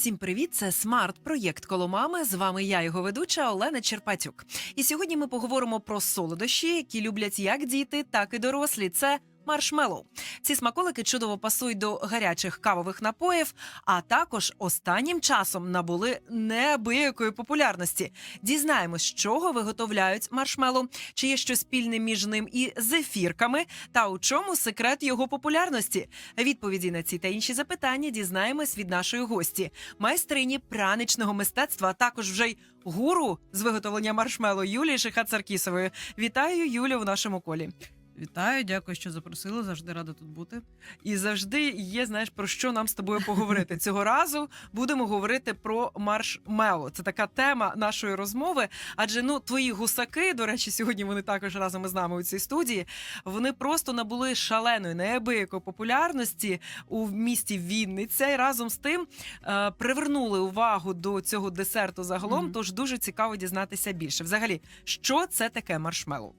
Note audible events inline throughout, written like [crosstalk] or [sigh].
Всім привіт! Це смарт-проєкт коло мами. З вами я, його ведуча Олена Черпатюк. І сьогодні ми поговоримо про солодощі, які люблять як діти, так і дорослі. Це маршмеллоу. Ці смаколики чудово пасують до гарячих кавових напоїв, а також останнім часом набули неабиякої популярності. Дізнаємось, з чого виготовляють маршмеллоу, чи є щось спільне між ним і зефірками, та у чому секрет його популярності. Відповіді на ці та інші запитання дізнаємось від нашої гості, майстрині праничного мистецтва, а також вже й гуру з виготовлення маршмеллоу Юлії Шихат-Саркісової. Вітаю Юлю в нашому колі. Вітаю, дякую, що запросили. Завжди рада тут бути. І завжди є, знаєш, про що нам з тобою поговорити. [laughs] Цього разу будемо говорити про маршмеллоу. Це така тема нашої розмови. Адже ну твої гусаки, до речі, сьогодні вони також разом із нами у цій студії. Вони просто набули шаленої неабиякої популярності у місті Вінниця, і разом з тим е, привернули увагу до цього десерту загалом. Мгм. Тож дуже цікаво дізнатися більше. Взагалі, що це таке маршмеллоу?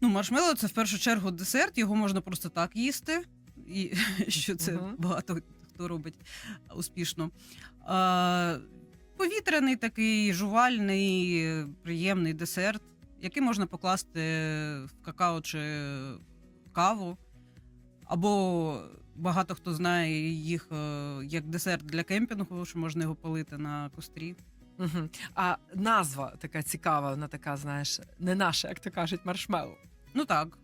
Ну, маршмеллоу – це в першу чергу десерт, його можна просто так їсти, і [laughs] що це Мгм. багато хто робить успішно. А, повітряний такий жувальний, приємний десерт, який можна покласти в какао чи каву. Або багато хто знає їх е, як десерт для кемпінгу, що можна його палити на кострі. Угу. А назва така цікава, вона така, знаєш, не наша, як то кажуть, маршмеллоу. Ну так.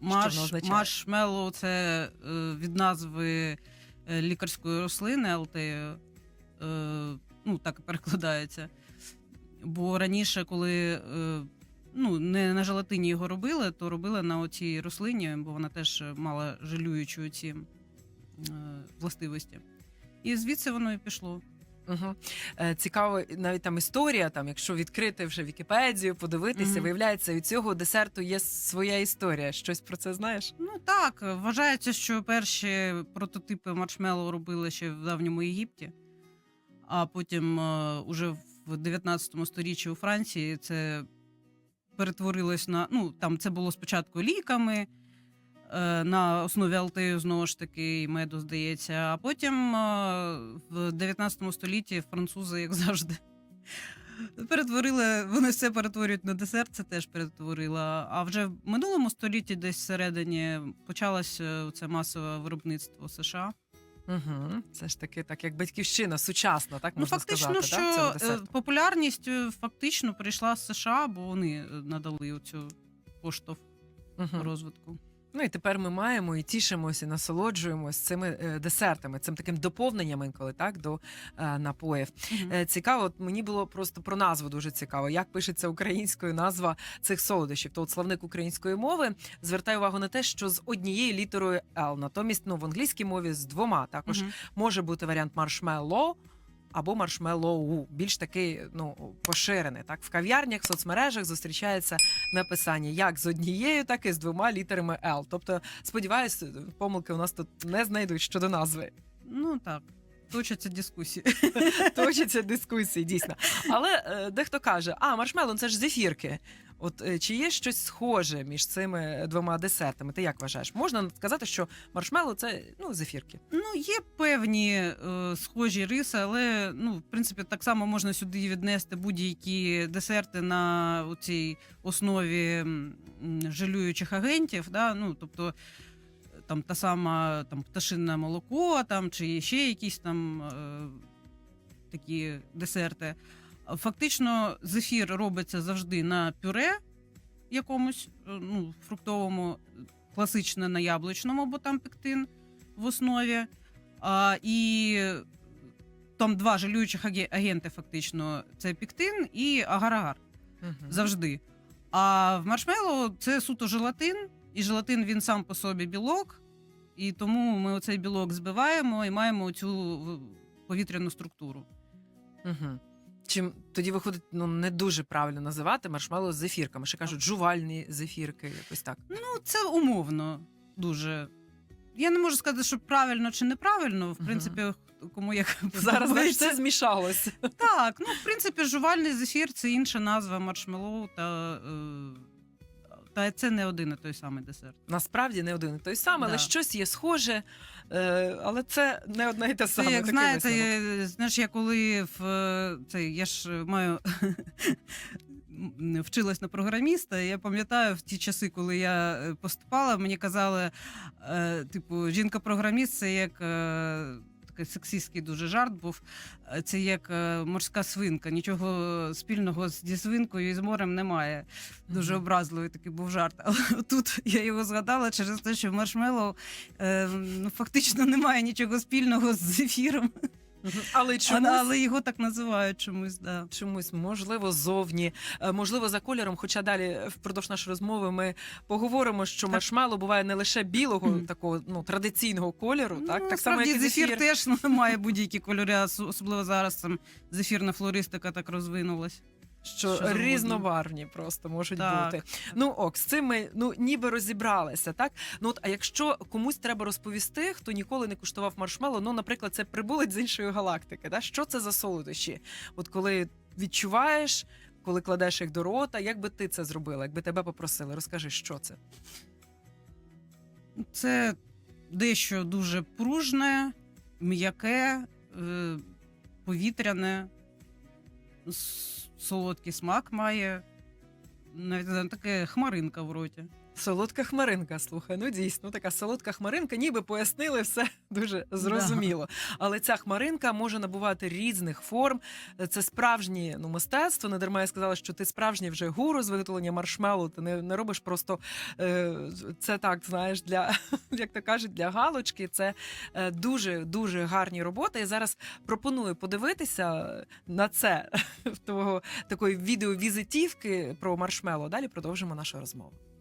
Маш, маршмеллоу – це е, від назви е, лікарської рослини алтею. Е, ну, так і перекладається. Бо раніше, коли ну, не на желатині його робили, то робили на оцій рослині, бо вона теж мала жалюючі ці е, властивості. І звідси воно і пішло. Угу. Е, цікаво, навіть там історія, там, якщо відкрити вже Вікіпедію, подивитися, Мгм. виявляється, у цього десерту є своя історія. Щось про це знаєш? Ну так, вважається, що перші прототипи маршмеллоу робили ще в давньому Єгипті, а потім е, уже в 19 сторіччі у Франції це перетворилось на. Ну, там це було спочатку ліками. Е, На основі алтею знову ж таки і меду здається. А потім е, в 19 столітті французи, як завжди, перетворили, вони все перетворюють на десерт, це теж перетворила. А вже в минулому столітті, десь всередині, почалося це масове виробництво США. Угу. Це ж таки так, як батьківщина, сучасна, так можна ну, фактично, сказати, що так, е, популярність е, фактично прийшла з США, бо вони е, надали цю поштовх Мгм. розвитку. Ну і тепер ми маємо і тішимося, і насолоджуємось цими е, десертами, цим таким доповненням інколи так до е, напоїв. Мгм. Е, Цікаво, от мені було просто про назву дуже цікаво. Як пишеться українською назва цих солодощів? То от словник української мови звертає увагу на те, що з однією літерою L. Натомість, ну в англійській мові з двома також Мгм. може бути варіант маршмеллоу або маршмеллоу, більш такий ну поширений. Так в кав'ярнях, в соцмережах зустрічається написання як з однією, так і з двома літерами L. Тобто, сподіваюся, помилки у нас тут не знайдуть щодо назви. Ну так, точаться дискусії. [laughs] Точаться дискусії, дійсно. Але е, дехто каже: а маршмеллоу – це ж зефірки. От е, чи є щось схоже між цими двома десертами? Ти як вважаєш? Можна сказати, що маршмеллоу – це ну зефірки. Ну, є певні е, схожі риси, але ну, в принципі, так само можна сюди віднести будь-які десерти на цій основі м, м, жалюючих агентів. Да? Ну, тобто там та сама там, пташине молоко, там, чи ще якісь там е, такі десерти. Фактично, зефір робиться завжди на пюре якомусь, е, ну, фруктовому, класичне на яблучному, бо там пектин в основі. А, і там два жалюючих агенти, фактично, це пектин і агар-агар Мгм. завжди. А в маршмеллоу це суто желатин, і желатин він сам по собі білок, і тому ми оцей білок збиваємо і маємо цю повітряну структуру. Угу. Чим тоді виходить, ну не дуже правильно називати маршмеллоу з зефірками. Ще кажуть, жувальні зефірки, якось так. Ну, це умовно дуже. Я не можу сказати, що правильно чи неправильно. В принципі, кому як [laughs] Зараз це змішалося. Так, ну в принципі, жувальний зефір це інша назва маршмеллоу та е, Та це не один і той самий десерт. Насправді не один і той самий, але Да. щось є схоже, е, але це не одне і те Це, саме. як такий знаєте, висновок. е, знаєш, я коли в е, цей, я ж маю м, [laughs] вчилась на програміста, і я пам'ятаю в ті часи, коли я е, поступала, мені казали, е, типу, жінка-програміст це як. е, Такий сексистський дуже жарт був. Е, Це як е, морська свинка. Нічого спільного зі свинкою і з морем немає. Дуже образливий такий був жарт. [laughs] Але тут я його згадала через те, що маршмеллоу е, ну, фактично немає нічого спільного з зефіром. Але чомусь, Але, але його так називають чомусь. Да. чомусь, можливо, зовні, е, можливо, за кольором. Хоча далі впродовж нашої розмови ми поговоримо, що Так. маршмеллоу буває не лише білого, такого ну традиційного кольору, так так само, як і зефір, зефір. теж ну, має [laughs] будь-які кольори, особливо зараз там зефірна флористика так розвинулась. Що, що різнобарвні просто можуть Так. бути. Ну ок, з цим ми ну ніби розібралися, так? Ну от а якщо комусь треба розповісти, хто ніколи не куштував маршмеллоу, ну, наприклад, це прибулець з іншої галактики, да? що це за солодощі? От коли відчуваєш, коли кладеш їх до рота, як би ти це зробила, якби тебе попросили, розкажи, що це. Це дещо дуже пружне, м'яке, е, повітряне, солодкий смак має. Навіть не таке хмаринка в роті. Солодка хмаринка, слухай, ну дійсно, така солодка хмаринка, ніби пояснили все [laughs] дуже зрозуміло. Але ця хмаринка може набувати різних форм. Це справжнє ну, мистецтво. Не дарма я сказала, що ти справжній вже гуру з виготовлення маршмелу. Ти не, не робиш просто е, це так, знаєш, для [laughs] як то кажуть, для галочки. Це е, дуже дуже гарні роботи. Я зараз пропоную подивитися на це [laughs] в того такої відеовізитівки про маршмело. Далі продовжимо нашу розмову.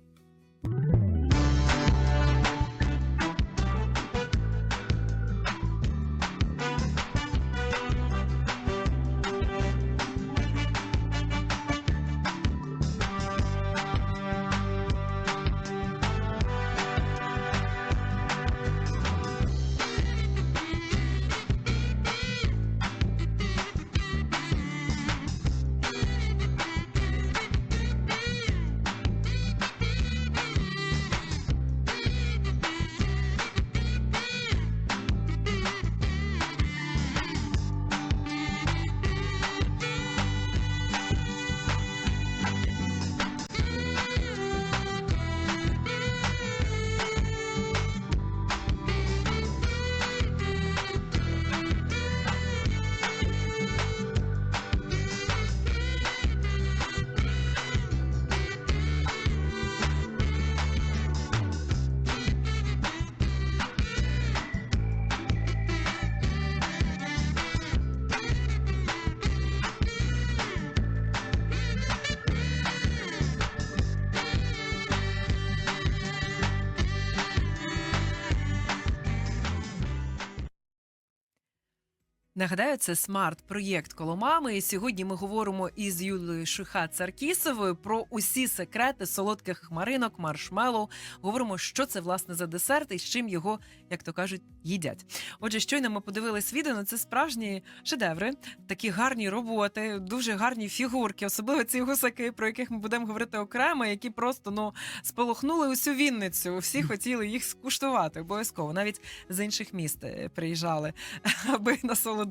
Нагадаю, це смарт-проєкт коло мами. І сьогодні ми говоримо із Юлією Шиха Царкісовою про усі секрети солодких хмаринок, маршмеллоу. Говоримо, що це власне за десерт і з чим його, як то кажуть, їдять. Отже, щойно ми подивились відео. Ну, це справжні шедеври, такі гарні роботи, дуже гарні фігурки, особливо ці гусаки, про яких ми будемо говорити окремо, які просто ну сполохнули усю Вінницю. Всі хотіли їх скуштувати обов'язково. Навіть з інших міст е, приїжджали, [laughs] аби насолодитися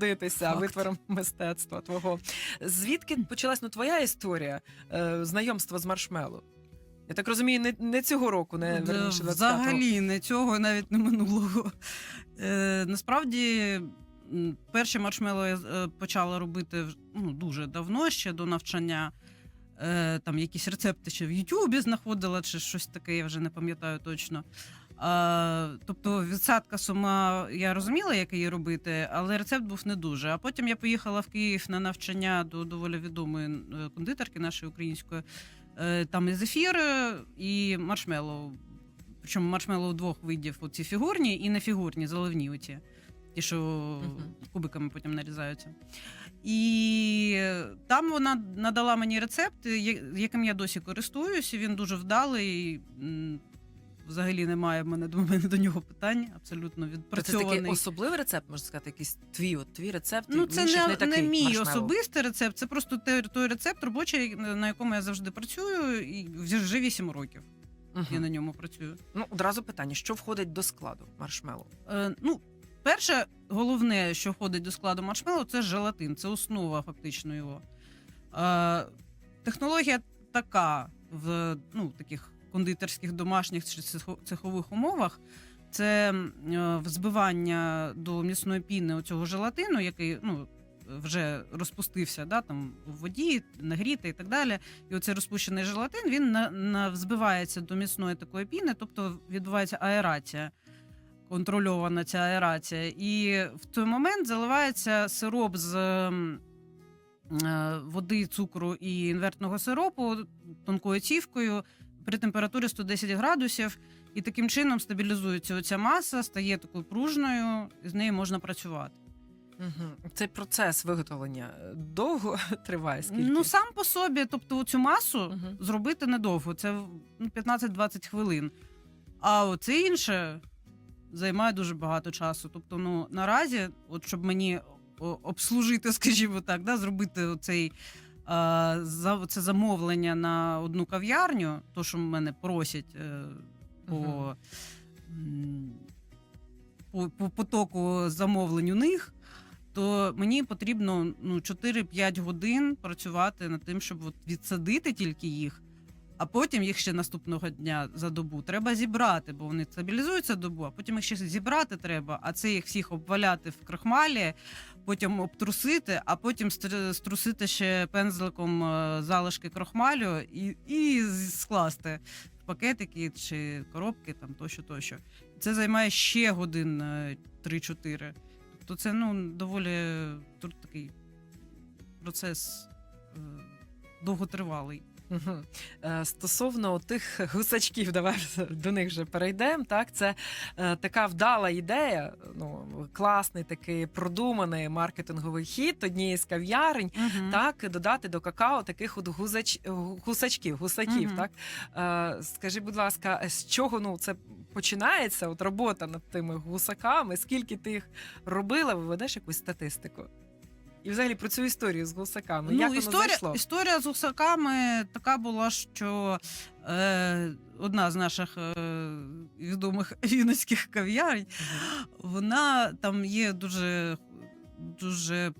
Факт. витвором мистецтва твого. Звідки почалась ну, твоя історія е, знайомства з маршмеллоу? Я так розумію, не, не цього року, не Е, верніше 25-го. Взагалі не цього, навіть не минулого. Е, насправді, перші маршмело я е, почала робити ну, дуже давно, ще до навчання. Е, там якісь рецепти ще в Ютубі знаходила, чи щось таке, я вже не пам'ятаю точно. А, тобто відсадка сума я розуміла, як її робити, але рецепт був не дуже. А потім я поїхала в Київ на навчання до доволі відомої е, кондитерки нашої української. Е, Там і зефір, е, і маршмеллоу. Причому маршмеллоу двох видів: оці фігурні і нефігурні, заливні оті. Ті, що Мгм. кубиками потім нарізаються. І там вона надала мені рецепт, яким я досі користуюсь. Він дуже вдалий. Взагалі немає в мене до мене до нього питань. Абсолютно То Це такий особливий рецепт, можна сказати, якийсь твій, от твій рецепт. Ну, це не, не, такий не мій маршмеллоу. особистий рецепт, це просто той, той рецепт робочий, на якому я завжди працюю, і вже 8 років Мгм. я на ньому працюю. Ну, одразу питання: що входить до складу маршмеллоу? Е, ну, перше, головне, що входить до складу маршмеллоу, це желатин, це основа фактично його. Е, технологія така в ну, таких кондитерських домашніх чи цехових умовах. Це е, взбивання до м'ясної піни оцього желатину, який ну, вже розпустився да, там, в воді, нагрітий і так далі. І оцей розпущений желатин він на, на взбивається до м'ясної такої піни, тобто відбувається аерація контрольована ця аерація. І в той момент заливається сироп з е, води, цукру і інвертного сиропу тонкою цівкою при температурі 110 градусів. І таким чином стабілізується оця маса, стає такою пружною, і з нею можна працювати. Угу. Цей процес виготовлення е, довго [laughs] триває скільки? Ну сам по собі, тобто цю масу Мгм. зробити недовго, це ну, 15-20 хвилин. А оце інше займає дуже багато часу. Тобто, ну наразі, от щоб мені обслужити, [laughs] скажімо так, да, зробити оцей. А, за це замовлення на одну кав'ярню, то що мене просять е, по, по, по потоку замовлень у них, то мені потрібно ну, 4-5 годин працювати над тим, щоб от відсадити тільки їх, а потім їх ще наступного дня за добу треба зібрати, бо вони стабілізуються добу, а потім їх ще зібрати треба, а це їх всіх обваляти в крахмалі, потім обтрусити, а потім струсити ще пензликом е, залишки крахмалю і, і скласти в пакетики чи коробки, там тощо, тощо. Це займає ще годин е, 3-4. Тобто це ну, доволі тут такий процес е, довготривалий. Угу. Е, стосовно тих гусачків, давай до них вже перейдемо. Так, це е, така вдала ідея. Ну класний такий продуманий маркетинговий хід однієї з кав'ярень. Мгм. Так, додати до какао таких от гузач... гусачків, гусаків. Мгм. Так е, скажи, будь ласка, з чого ну це починається? От робота над тими гусаками? Скільки ти їх робила? Ви ведеш якусь статистику? І взагалі про цю історію з гусаками. Ну, Як воно історія, зайшло? історія з гусаками така була, що е, одна з наших е, відомих [laughs] вінницьких кав'ярень, вона там є дуже, дуже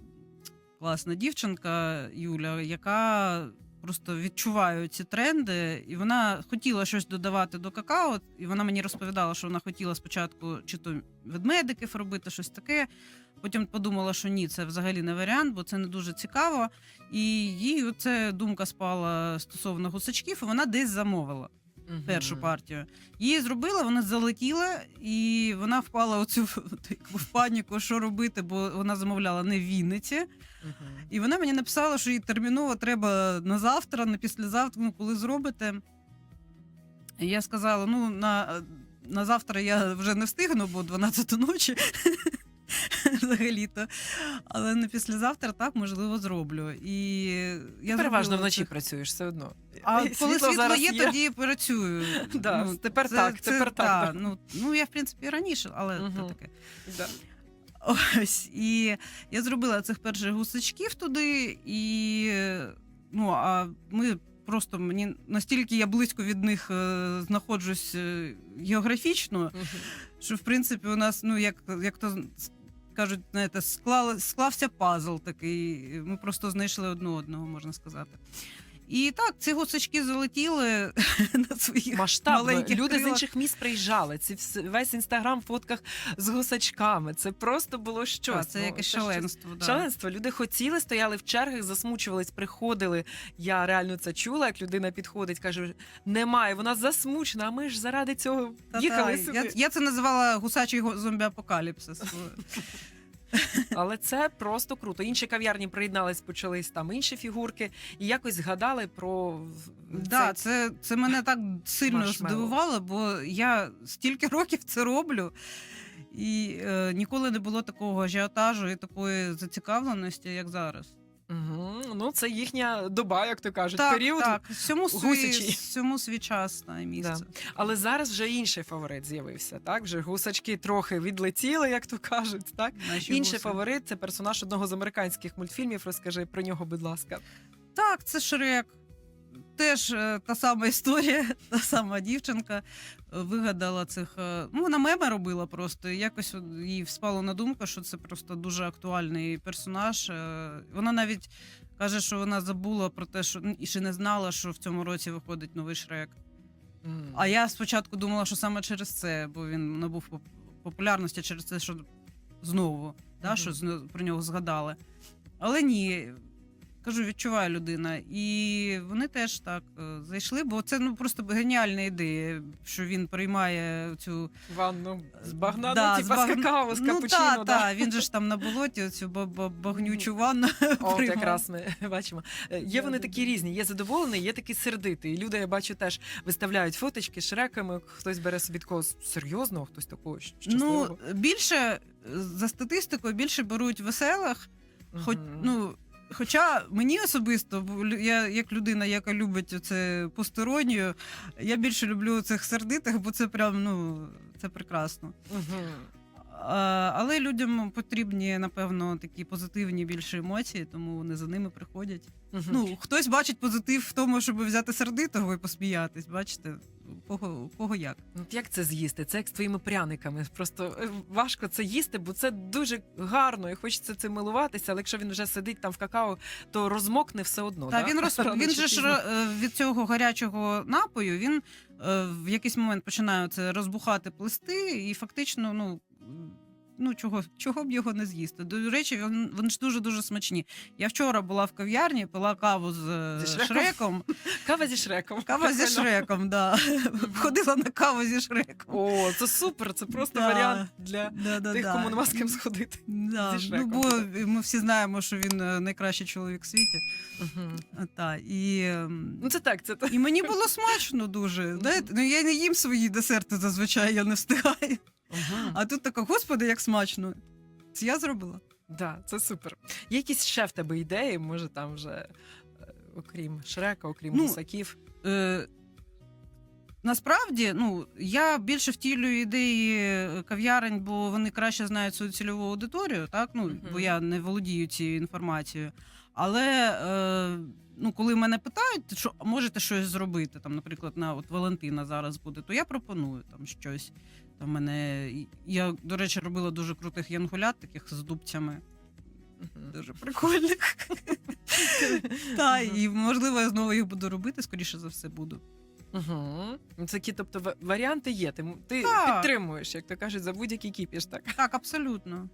класна дівчинка Юля, яка просто відчуває ці тренди, і вона хотіла щось додавати до какао. І вона мені розповідала, що вона хотіла спочатку чи то ведмедиків робити, щось таке. Потім подумала, що ні, це взагалі не варіант, бо це не дуже цікаво. І їй оце думка спала стосовно гусачків, і вона десь замовила Мгм. першу партію. Її зробила, вона залетіла, і вона впала оцю [laughs] в паніку, що робити, бо вона замовляла не в Вінниці. Мгм. І вона мені написала, що їй терміново треба на завтра, на післязавтра, ну коли зробите. І я сказала: ну, на, на завтра я вже не встигну, бо 12 ночі. [laughs] [laughs] Взагалі-то. Але на післязавтра так можливо зроблю. І я Переважно вночі це. працюєш все одно. А І [laughs] коли світло зараз є, тоді працюю. [laughs] Да, тепер так, тепер так, та. Ну, ну я в принципі раніше, але Мгм. то таке. Да. Ось і я зробила цих перших гусачків туди, і ну а ми просто мені настільки я близько від них е, знаходжусь е, географічно, Мгм. що в принципі у нас, ну як, як то кажуть, знаєте, склали, склався пазл такий. Ми просто знайшли одне одного, можна сказати. І так, ці гусачки залетіли [laughs] на своїх Масштаб. маленьких Люди з інших міст приїжджали. Ці вс- весь інстаграм в фотках з гусачками. Це просто було щось. Та, це Ну, якесь щось- шаленство. Да. Шаленство. Люди хотіли, стояли в чергах, засмучувались, приходили. Я реально це чула, як людина підходить, каже: немає, вона засмучена, а ми ж заради цього Та-та, їхали сюди. Я, я це називала гусачий го- зомбі-апокаліпсис. Але це просто круто. Інші кав'ярні приєднались, почались там інші фігурки, і якось згадали про Да, цей це, це мене так сильно маршмеллоу. здивувало, бо я стільки [laughs] років це роблю. І е, ніколи не було такого ажіотажу і такої зацікавленості, як зараз. Угу. Ну, це їхня доба, як то кажуть, Так, період. так. Всьому свій, гусячий. всьому свій час на місце. Але зараз вже інший фаворит з'явився. Так, вже гусачки трохи відлетіли, як то кажуть. Так, Наші інший гуси. фаворит це персонаж одного з американських мультфільмів. Розкажи про нього, будь ласка. Так, це Шрек. Теж е, та сама історія, [laughs] та сама дівчинка е, вигадала цих. е, Ну, вона меми робила просто. Якось їй спало на думку, що це просто дуже актуальний персонаж. Вона навіть каже, що вона забула про те, що ну, і ще не знала, що в цьому році виходить новий Шрек. А я спочатку думала, що саме через це, бо він набув популярності через те, що знову, да, Мгм. що про нього згадали. Але ні. Кажу, відчуває людина. І вони теж так е, зайшли, бо це ну просто геніальна ідея, що він приймає цю ванну з багна, Да, ну, з типа з какао, з ну, та, да. та, він же ж там на болоті цю ба- ба- багнючу ванну. От [laughs] приймав. якраз ми [laughs] бачимо. Е, Є вони такі різні, є задоволений, є такі сердитий. Люди, я бачу, теж виставляють фоточки шреками. Хтось бере собі такого серйозного, хтось такого щ- щасливого. Ну, більше е, за статистикою більше беруть веселих. Хоч, Мгм. ну, хоча мені особисто, я як людина, яка любить це посторонню, я більше люблю цих сердитих, бо це прям ну це прекрасно. Мгм. Але людям потрібні, напевно, такі позитивні більше емоції, тому вони за ними приходять. Мгм. Ну, хтось бачить позитив в тому, щоб взяти сердитого і посміятись. Бачите, кого, кого як. От Як це з'їсти? Це як з твоїми пряниками. Просто е, важко це їсти, бо це дуже гарно і хочеться цим милуватися. Але якщо він вже сидить там в какао, то розмокне все одно. Та да? він роз... Він же ж е, від цього гарячого напою він е, в якийсь момент починає це розбухати плести, і фактично, ну. Ну, чого, чого б його не з'їсти? До речі, він, вони ж дуже дуже смачні. Я вчора була в кав'ярні, пила каву з, е, Зі Шреком? Шреком. [laughs] Кава зі шреком. Кава зі Шреком, да. Ходила на каву зі Шреком. О, це супер! Це просто Да. варіант для Да, да, тих, да. кому нема з ким сходити. Да. зі Ну, бо ми всі знаємо, що він е, найкращий чоловік в світі. Та, і, ем, Ну це так, це так. І мені було смачно дуже. Знаєте, ну я не їм свої десерти зазвичай, я не встигаю. А тут така, господи, як смачно. Це я зробила. Да, це супер. Є якісь ще в тебе ідеї, може там вже е, окрім Шрека, окрім Ну, гусаків. Е, насправді, ну, я більше втілюю ідеї кав'ярень, бо вони краще знають свою цільову аудиторію, так? Ну, Мгм. бо я не володію цією інформацією. Але е, ну, коли мене питають, що можете щось зробити, там, наприклад, на от Валентина зараз буде, то я пропоную там щось. В мене я, до речі, робила дуже крутих янгулят, таких з дубцями. Дуже прикольних. [laughs] Та, і можливо, я знову їх буду робити, скоріше за все буду. Угу. Такі, тобто, варіанти є. Ти, ти Так. підтримуєш, як то кажуть, за будь-який кіпіш, так? Так, абсолютно.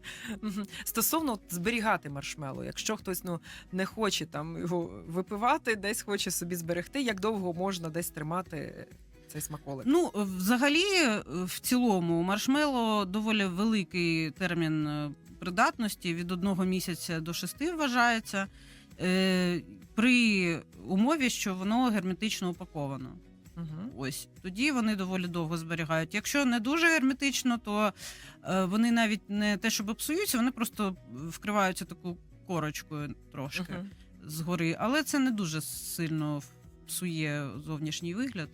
Стосовно от, зберігати маршмело, якщо хтось ну не хоче там його випивати, десь хоче собі зберегти, як довго можна десь тримати цей смаколик? Ну, взагалі, в цілому, маршмело доволі великий термін е, придатності від одного місяця до шести вважається. Е, При умові, що воно герметично упаковано. Угу. Ось тоді вони доволі довго зберігають. Якщо не дуже герметично, то е, вони навіть не те, щоб псуються, вони просто вкриваються таку корочкою трошки Угу. згори. Але це не дуже сильно псує зовнішній вигляд.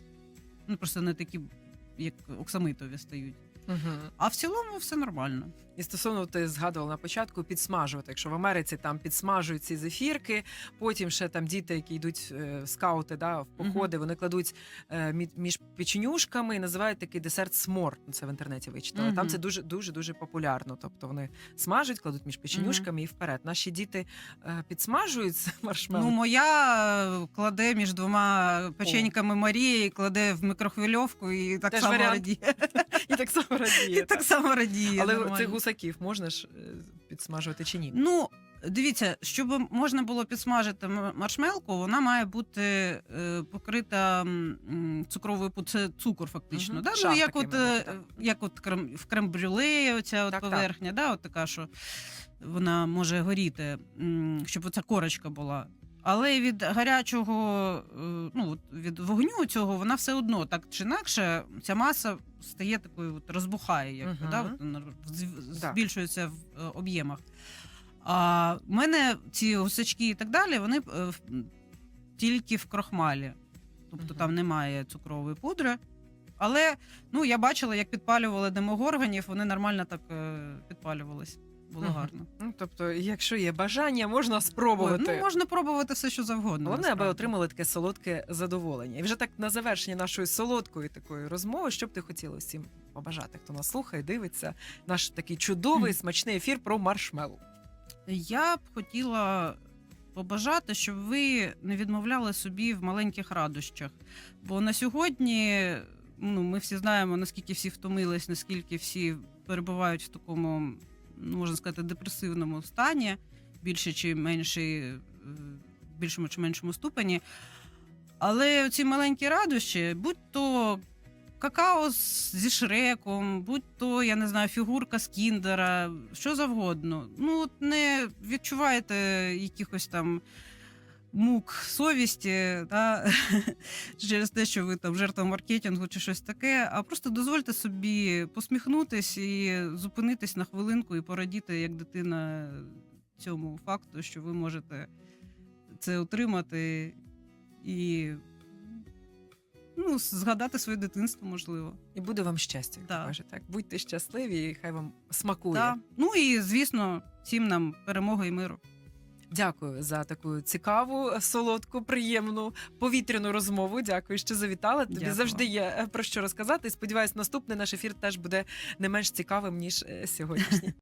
Ну просто не такі, як оксамитові стають. Угу. А в цілому все нормально. І стосовно ти згадувала на початку підсмажувати. Якщо в Америці там підсмажують ці зефірки, потім ще там діти, які йдуть е, скаути, да, в походи, вони кладуть е, мі- між печенюшками і називають такий десерт смор. Ну, Це в інтернеті вичитала. Там це дуже дуже дуже популярно. Тобто вони смажуть, кладуть між печенюшками і вперед. Наші діти е, підсмажують це [laughs] маршмеллоу. Ну, моя е, кладе між двома печеньками Марії, кладе в мікрохвильовку і так Теж само варіант. радіє. [laughs] і так само [laughs] радіє. І так само радіє. Але нормально. цих гусаків можна ж е, підсмажувати чи ні? Ну, дивіться, щоб можна було підсмажити маршмелку, вона має бути е, покрита цукровою це цукор, фактично. Мгм. Да? Шар Ну, як от, мабуть, е, як от крем, в крем-брюле, оця от Так, так. поверхня, Да? От така, що вона може горіти, щоб оця корочка була. Але від гарячого, е, ну від вогню цього, вона все одно так чи інакше, ця маса стає такою, от розбухає, як Мгм. да, от збільшується в е, об'ємах. А в мене ці гусачки і так далі, вони е, тільки в крохмалі. Тобто Мгм. там немає цукрової пудри. Але ну, я бачила, як підпалювали демогорганів, вони нормально так підпалювались. Було Мгм. гарно. Ну, тобто, якщо є бажання, можна спробувати. ну, можна пробувати все, що завгодно. Головне, аби насправді. отримали таке солодке задоволення. І вже так на завершення нашої солодкої такої розмови, що б ти хотіла всім побажати, хто нас слухає, дивиться, наш такий чудовий смачний ефір про маршмеллоу. Я б хотіла побажати, щоб ви не відмовляли собі в маленьких радощах. Бо на сьогодні ну, ми всі знаємо, наскільки всі втомились, наскільки всі перебувають в такому, можна сказати, депресивному стані, більше чи менше, більшому чи меншому ступені. Але ці маленькі радощі, будь то какао зі шреком, будь то, я не знаю, фігурка з кіндера, що завгодно. Ну, от не відчуваєте якихось там мук совісті та, [laughs] через те, що ви там жертва маркетингу чи щось таке, а просто дозвольте собі посміхнутись і зупинитись на хвилинку і порадіти як дитина цьому факту, що ви можете це отримати і ну, згадати своє дитинство, можливо. І буде вам щастя, як каже так. Будьте щасливі, і хай вам смакує. Да. Ну і звісно, всім нам перемоги і миру. Дякую за таку цікаву, солодку, приємну повітряну розмову. Дякую, що завітала. Тобі Дякую. завжди є е, про що розказати. Сподіваюсь, наступний наш ефір теж буде не менш цікавим ніж е, сьогоднішній.